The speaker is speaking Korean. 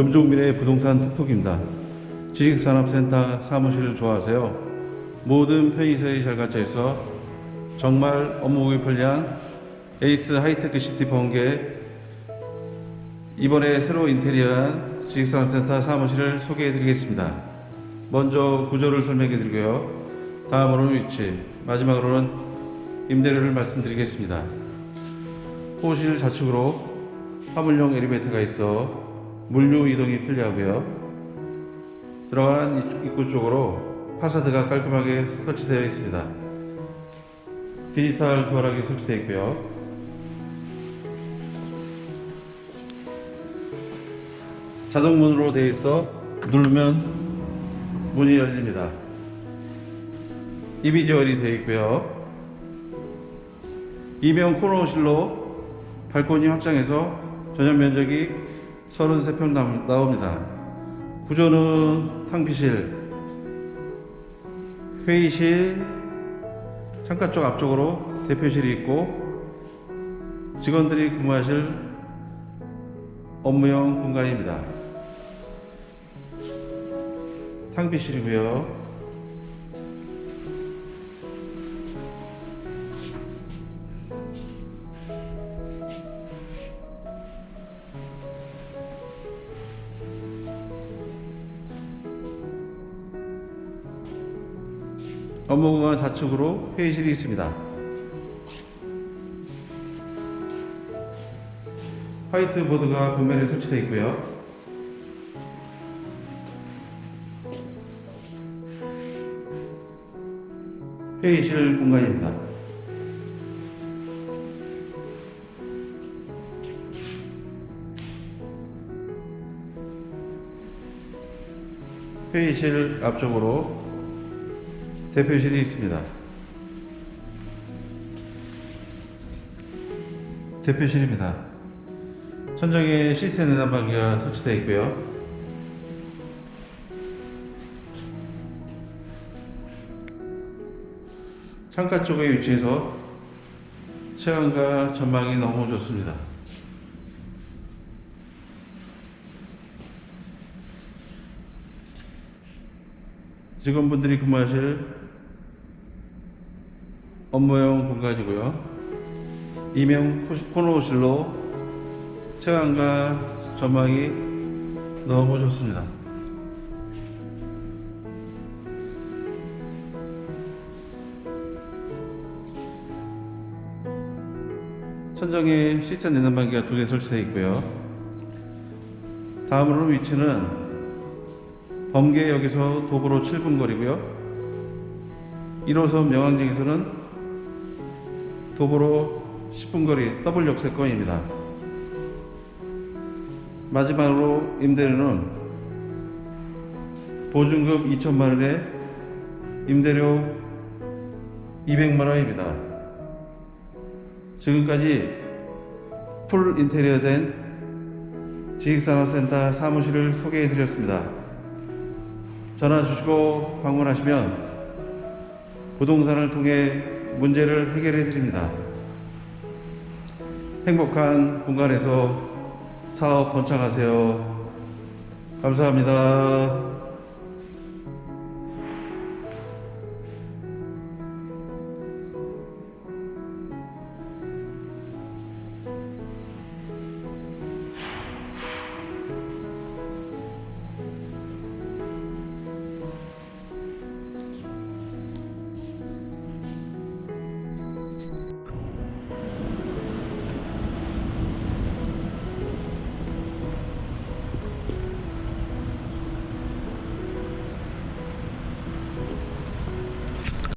금종민의 부동산 톡톡입니다. 지식산업센터 사무실을 좋아하세요? 모든 편의시설이 잘 갖춰 있어 정말 업무보기 편리한 에이스 하이테크 시티 번개 이번에 새로 인테리어한 지식산업센터 사무실을 소개해 드리겠습니다. 먼저 구조를 설명해 드리고요. 다음으로는 위치, 마지막으로는 임대료를 말씀드리겠습니다. 호실 좌측으로 화물용 엘리베이터가 있어 물류 이동이 편리하고요. 들어가는 입구 쪽으로 파사드가 깔끔하게 설치되어 있습니다. 디지털 도어락이 설치되어 있고요. 자동문으로 되어 있어 누르면 문이 열립니다. 이비지얼이 되어 있고요. 이명 코너실로 발코니 확장해서 전용 면적이 33평 남- 나옵니다. 구조는 탕비실, 회의실, 창가 쪽 앞쪽으로 대표실이 있고 직원들이 근무하실 업무용 공간입니다. 탕비실이고요. 업무 공간 좌측으로 회의실이 있습니다. 화이트보드가 벽면에 설치되어 있고요. 회의실 공간입니다. 회의실 앞쪽으로 대표실이 있습니다. 대표실입니다. 천장에 시스템 내난방기가 설치되어 있고요. 창가 쪽에 위치해서 체감과 전망이 너무 좋습니다. 직원분들이 근무하실 업무용 공간이고요. 이명 코너실로 체감과 전망이 너무 좋습니다. 천장에 시스템 내난방기가 두 개 설치되어 있고요. 다음으로 위치는 범계 역에서 도보로 7분 거리고요. 1호선 명항역에서는 도보로 10분 거리 더블 역세권입니다. 마지막으로 임대료는 보증금 2천만 원에 임대료 200만 원입니다. 지금까지 풀 인테리어 된 지식산업센터 사무실을 소개해 드렸습니다. 전화 주시고 방문하시면 부동산을 통해 문제를 해결해 드립니다. 행복한 공간에서 사업 번창하세요. 감사합니다.